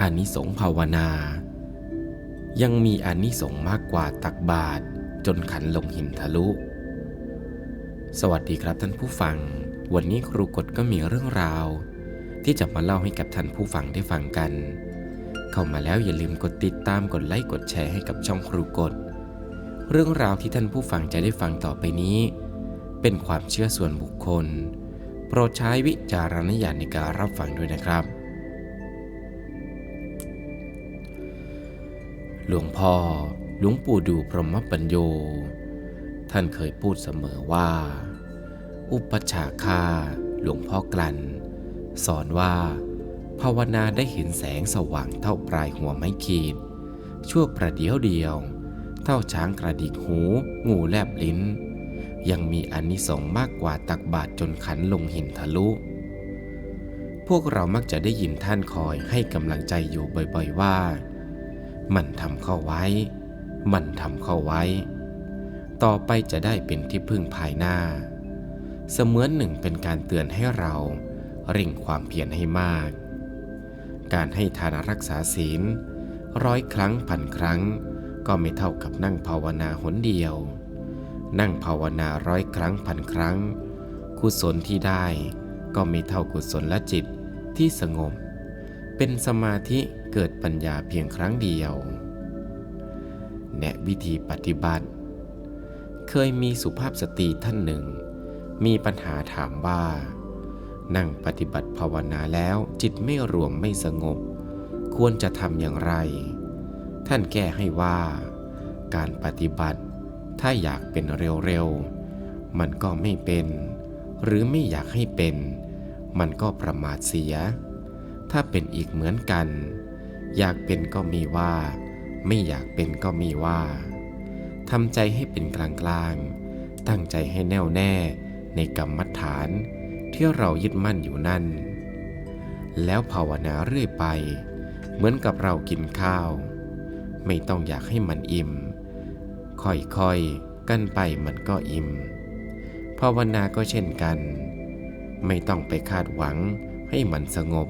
อานิสงภาวนา ยังมีอานิสงมากกว่าตักบาตรจนขันลงหินทะลุ สวัสดีครับท่านผู้ฟัง วันนี้ครูกฎก็มีเรื่องราว ที่จะมาเล่าให้กับท่านผู้ฟังได้ฟังกัน เข้ามาแล้วอย่าลืมกดติดตามกดไลค์กดแชร์ให้กับช่องครูกฎเรื่องราวที่ท่านผู้ฟังจะได้ฟังต่อไปนี้ เป็นความเชื่อส่วนบุคคล โปรดใช้วิจารณญาณในการรับฟังด้วยนะครับ หลวงพ่อหลวงปู่ดูพรหมปัญโย ท่านเคยพูดเสมอว่า อุปชาคาหลวงพ่อกลัน สอนว่า ภาวนาได้เห็นแสงสว่างเท่าปลายหัวไม้ขีด ชั่วประเดียวเดียว เท่าช้างกระดิกหู งูแลบลิ้น ยังมีอานิสงส์มากกว่าตักบาตรจนขันลงหินทะลุพวกเรามักจะได้ยินท่านคอยให้กำลังใจอยู่บ่อยๆว่า มันทำเข้าไว้ มันทำเข้าไว้ ต่อไปจะได้เป็นที่พึ่งภายหน้า เสมือนหนึ่งเป็นการเตือนให้เราเร่งความเพียรให้มาก การให้ทานรักษาศีลร้อยครั้งพันครั้ง ก็ไม่เท่ากับนั่งภาวนาหนเดียว นั่งภาวนาร้อยครั้งพันครั้ง กุศลที่ได้ก็ไม่เท่ากุศลละจิตที่สงบ เป็นสมาธิ เกิดปัญญาเพียงครั้งเดียว แนะวิธีปฏิบัติ เคยมีสุภาพสตรีท่านหนึ่ง มีปัญหาถามว่า นั่งปฏิบัติภาวนาแล้วจิตไม่รวมไม่สงบ ควรจะทำอย่างไร ท่านแก้ให้ว่า การปฏิบัติ ถ้าอยากเป็นเร็วๆ มันก็ไม่เป็น หรือไม่อยากให้เป็น มันก็ประมาทเสียถ้าเป็นอีกเหมือนกัน อยากเป็นก็มีว่า ไม่อยากเป็นก็มีว่าทำใจให้เป็นกลางๆตั้งใจให้แน่วแน่ในกรรมฐานที่เรายึดมั่นอยู่นั่น แล้วภาวนาเรื่อยไป เหมือนกับเรากินข้าว ไม่ต้องอยากให้มันอิ่ม ค่อยๆกันไปมันก็อิ่ม ภาวนาก็เช่นกัน ไม่ต้องไปคาดหวังให้มันสงบ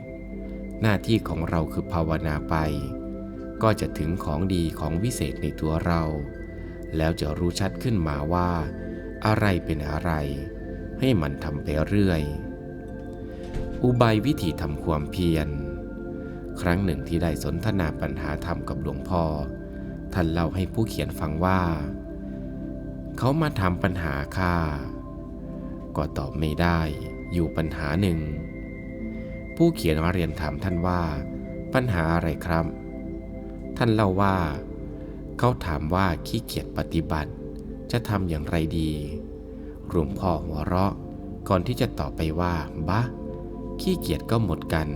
หน้าที่ของเราคือภาวนาไป ก็จะถึงของดีของวิเศษในตัวเรา แล้วจะรู้ชัดขึ้นมาว่า อะไรเป็นอะไร ให้มันทำไปเรื่อย อุบายวิธีทำความเพียร ครั้งหนึ่งที่ได้สนทนาปัญหาธรรมกับหลวงพ่อ ท่านเล่าให้ผู้เขียนฟังว่า เขามาทำปัญหาค่าก็ตอบไม่ได้อยู่ปัญหาหนึ่ง ผู้เขียนเรียนถามท่านว่า ปัญหาอะไรครับ ท่านเล่าว่า เขาถามว่าขี้เกียจปฏิบัติ จะทำอย่างไรดีหลวงพ่อหัวเราะ ก่อนที่จะตอบไปว่าบะขี้เกียจก็หมดกัน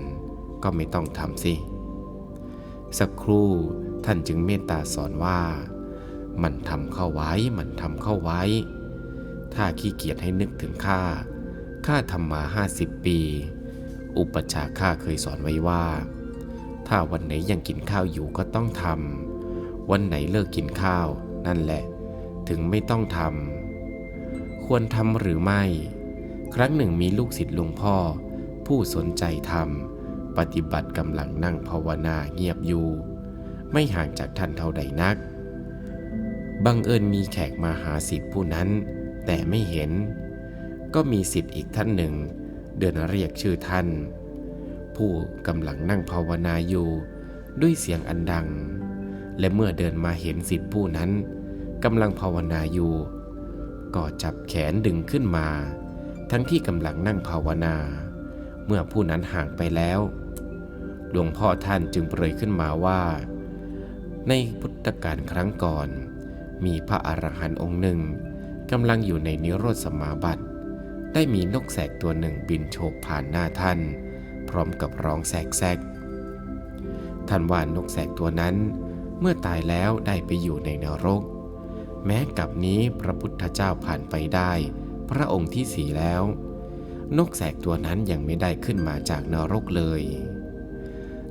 ก็ไม่ต้องทำสิ สักครู่ท่านจึงเมตตาสอนว่า มันทำเข้าไว้ มันทำเข้าไว้ ถ้าขี้เกียจให้นึกถึงข้าข้าทำมาห้าสิบปี อุปชาข้าเคยสอนไว้ว่า ถ้าวันไหนยังกินข้าวอยู่ก็ต้องทำวันไหนเลิกกินข้าว นั่นแหละ ถึงไม่ต้องทำควรทำหรือไม่ ครั้งหนึ่งมีลูกศิษย์หลวงพ่อ ผู้สนใจธรรมปฏิบัติกำลังนั่งภาวนาเงียบอยู่ ไม่ห่างจากท่านเท่าใดนักบังเอิญมีแขกมาหาศิษย์ผู้นั้น แต่ไม่เห็น ก็มีศิษย์อีกท่านหนึ่ง เดินเรียกชื่อท่าน ผู้กำลังนั่งภาวนาอยู่ด้วยเสียงอันดัง และเมื่อเดินมาเห็นศิษย์ผู้นั้นกำลังภาวนาอยู่ ก็จับแขนดึงขึ้นมา ทั้งที่กำลังนั่งภาวนา เมื่อผู้นั้นห่างไปแล้ว หลวงพ่อท่านจึงเปรยขึ้นมาว่า ในพุทธกาลครั้งก่อน มีพระอรหันต์องค์หนึ่งกำลังอยู่ในนิโรธสมาบัติ ได้มีนกแสกตัวหนึ่งบินโฉบผ่านหน้าท่าน พร้อมกับร้องแสกแสกท่านว่านกแสกตัวนั้น เมื่อตายแล้วได้ไปอยู่ในนรก แม้กับนี้พระพุทธเจ้าผ่านไปได้ พระองค์ที่สี่แล้ว นกแสกตัวนั้นยังไม่ได้ขึ้นมาจากนรกเลย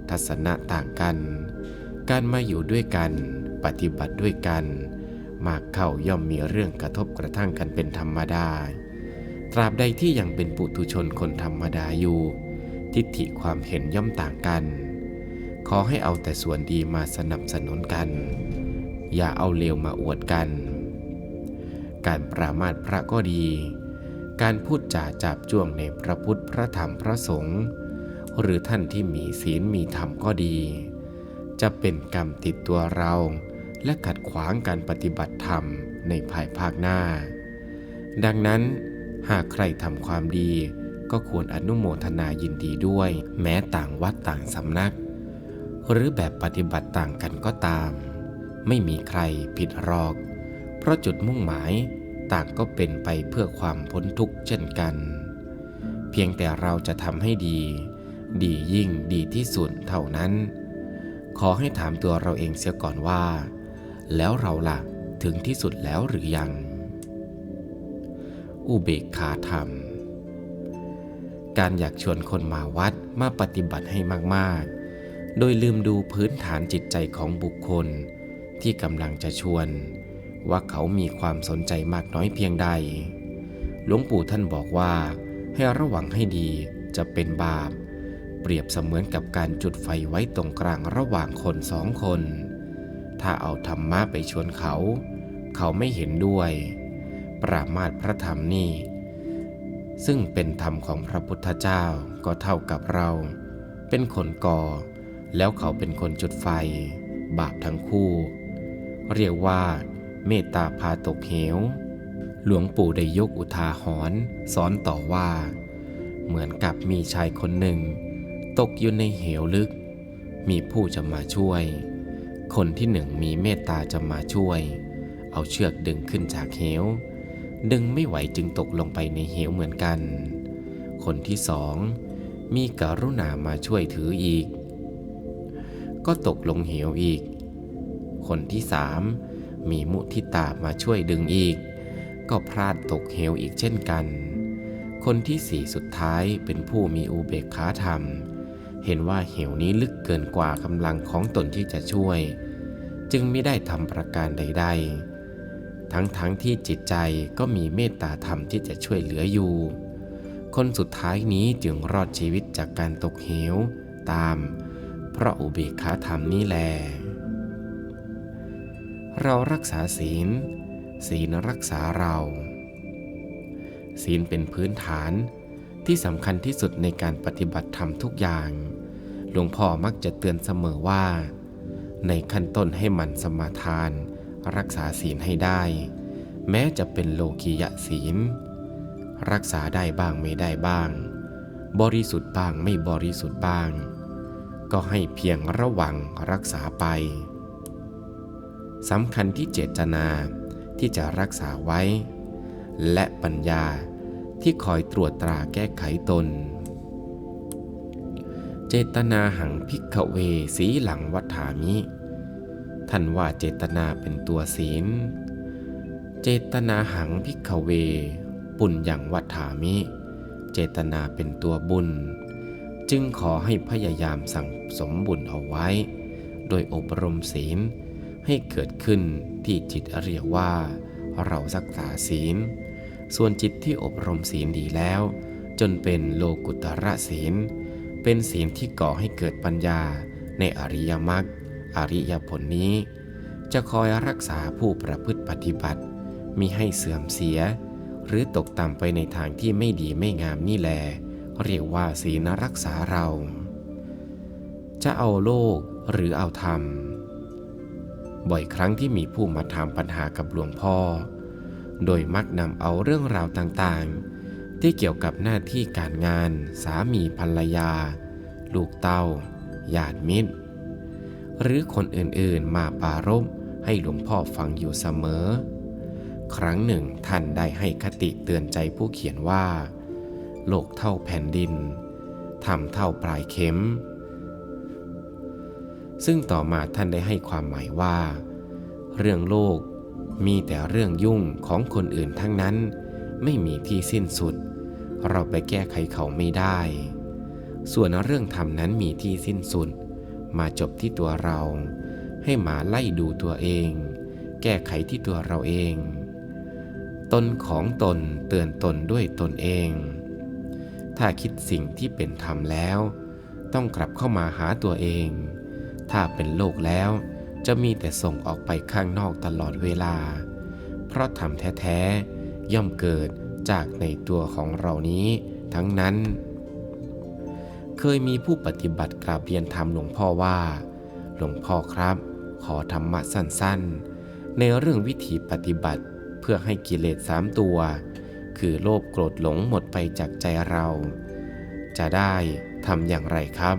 ทัศนะต่างกัน การมาอยู่ด้วยกัน ปฏิบัติด้วยกัน มากเข้าย่อมมีเรื่องกระทบกระทั่งกันเป็นธรรมดา ตราบใดที่ยังเป็นปุถุชนคนธรรมดาอยู่ ทิฏฐิความเห็นย่อมต่างกัน ขอให้เอาแต่ส่วนดีมาสนับสนุนกัน อย่าเอาเลวมาอวดกัน การปรามาสพระก็ดี การพูดจาจับจ้วงในพระพุทธพระธรรมพระสงฆ์หรือท่านที่มีศีลมีธรรมก็ดี จะเป็นกรรมติดตัวเราและขัดขวางการปฏิบัติธรรมในภายภาคหน้า ดังนั้น หากใครทำความดี ก็ควรอนุโมทนายินดีด้วย แม้ต่างวัดต่างสำนัก หรือแบบปฏิบัติต่างกันก็ตาม ไม่มีใครผิดหรอก เพราะจุดมุ่งหมายต่างก็เป็นไปเพื่อความพ้นทุกข์เช่นกัน เพียงแต่เราจะทำให้ดี ดียิ่งดีที่สุดเท่านั้น ขอให้ถามตัวเราเองเสียก่อนว่า แล้วเราล่ะถึงที่สุดแล้วหรือยัง อุเบกขาธรรม การอยากชวนคนมาวัดมาปฏิบัติให้มากๆ โดยลืมดูพื้นฐานจิตใจของบุคคล ที่กำลังจะชวน ว่าเขามีความสนใจมากน้อยเพียงใด หลวงปู่ท่านบอกว่า ให้ระวังให้ดีจะเป็นบาป เปรียบเสมือนกับการจุดไฟไว้ตรงกลางระหว่างคนสองคน ถ้าเอาธรรมะไปชวนเขา เขาไม่เห็นด้วย ปรามาสพระธรรมนี่ ซึ่งเป็นธรรมของพระพุทธเจ้าก็เท่ากับเรา เป็นคนก่อ แล้วเขาเป็นคนจุดไฟ บาปทั้งคู่ เรียกว่า เมตตาพาตกเหว หลวงปู่ได้ยกอุทาหรณ์สอนต่อว่า เหมือนกับมีชายคนหนึ่ง ตกอยู่ในเหวลึก มีผู้จะมาช่วย คนที่หนึ่งมีเมตตาจะมาช่วย เอาเชือกดึงขึ้นจากเหว ดึงไม่ไหวจึงตกลงไปในเหวเหมือนกัน คนที่สองมีกรุณามาช่วยถืออีก ก็ตกลงเหวอีก คนที่สามมีมุทิตามาช่วยดึงอีก ก็พลาดตกเหวอีกเช่นกัน คนที่สี่สุดท้ายเป็นผู้มีอุเบกขาธรรม เห็นว่าเหวนี้ลึกเกินกว่ากำลังของตนที่จะช่วย จึงไม่ได้ทำประการใด ๆ ทั้งๆทที่จิตใจก็มีเมตตาธรรมที่จะช่วยเหลืออยู่ คนสุดท้ายนี้จึงรอดชีวิตจากการตกเหว ตาม เพราะอุเบกขาธรรมนี้แล เรารักษาศีล ศีลรักษาเรา ศีลเป็นพื้นฐานที่สำคัญที่สุดในการปฏิบัติธรรมทุกอย่าง หลวงพ่อมักจะเตือนเสมอว่า ในขั้นต้นให้มันสมาทาน รักษาศีลให้ได้ แม้จะเป็นโลกียะศีล รักษาได้บ้างไม่ได้บ้าง บริสุทธิ์บ้างไม่บริสุทธิ์บ้าง ก็ให้เพียงระวังรักษาไปสำคัญที่เจตนาที่จะรักษาไว้ และปัญญาที่คอยตรวจตราแก้ไขตน เจตนาหังพิกเวสีหลังวัฏฐามิ ท่านว่าเจตนาเป็นตัวศีล เจตนาหังพิกเว ปุญญังวัฏฐามิ เจตนาเป็นตัวบุญ จึงขอให้พยายามสั่งสมบุญเอาไว้ โดยอบรมศีลให้เกิดขึ้นที่จิตเรียกว่า เรารักษาศีล ส่วนจิตที่อบรมศีลดีแล้ว จนเป็นโลกุตระศีล เป็นศีลที่ก่อให้เกิดปัญญาในอริยมรรค อริยผลนี้ จะคอยรักษาผู้ประพฤติปฏิบัติมิให้เสื่อมเสีย หรือตกต่ำไปในทางที่ไม่ดีไม่งามนี่แล เรียกว่าศีลรักษาเรา จะเอาโลกหรือเอาธรรม บ่อยครั้งที่มีผู้มาถามปัญหากับหลวงพ่อ โดยมักนำเอาเรื่องราวต่างๆ ที่เกี่ยวกับหน้าที่การงาน สามีภรรยา ลูกเต้าญาติมิตร หรือคนอื่นๆมาปารบให้หลวงพ่อฟังอยู่เสมอ ครั้งหนึ่งท่านได้ให้คติเตือนใจผู้เขียนว่า โลกเท่าแผ่นดินทำเท่าปลายเข็ม ซึ่งต่อมาท่านได้ให้ความหมายว่า เรื่องโลกมีแต่เรื่องยุ่งของคนอื่นทั้งนั้น ไม่มีที่สิ้นสุด เราไปแก้ไขเขาไม่ได้ ส่วนเรื่องธรรมนั้นมีที่สิ้นสุด มาจบที่ตัวเรา ให้มาไล่ดูตัวเอง แก้ไขที่ตัวเราเอง ตนของตนเตือนตนด้วยตนเอง ถ้าคิดสิ่งที่เป็นธรรมแล้ว ต้องกลับเข้ามาหาตัวเอง ถ้าเป็นโลกแล้วจะมีแต่ส่งออกไปข้างนอกตลอดเวลา เพราะธรรมแท้ๆย่อมเกิดจากในตัวของเรานี้ทั้งนั้น เคยมีผู้ปฏิบัติกราบเรียนธรรมหลวงพ่อว่า หลวงพ่อครับ ขอธรรมะสั้นๆ ในเรื่องวิธีปฏิบัติเพื่อให้กิเลสสามตัว คือโลภโกรธหลงหมดไปจากใจเรา จะได้ทำอย่างไรครับ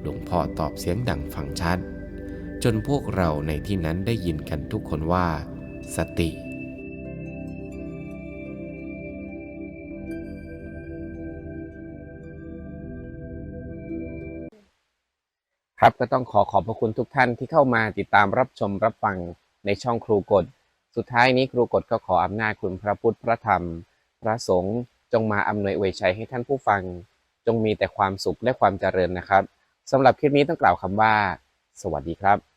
หลวงพ่อตอบเสียงดังฟังชัด จนพวกเราในที่นั้นได้ยินกันทุกคนว่า สติ ครับก็ต้องขอขอบพระคุณทุกท่านที่เข้ามาติดตามรับชมรับฟังในช่องครูกฎสุดท้ายนี้ครูกฎก็ขออำนาจคุณพระพุทธพระธรรม พระสงฆ์จงมาอำนวยอวยชัยให้ท่านผู้ฟัง จงมีแต่ความสุขและความเจริญนะครับสำหรับคลิปนี้ต้องกล่าวคำว่า สวัสดีครับ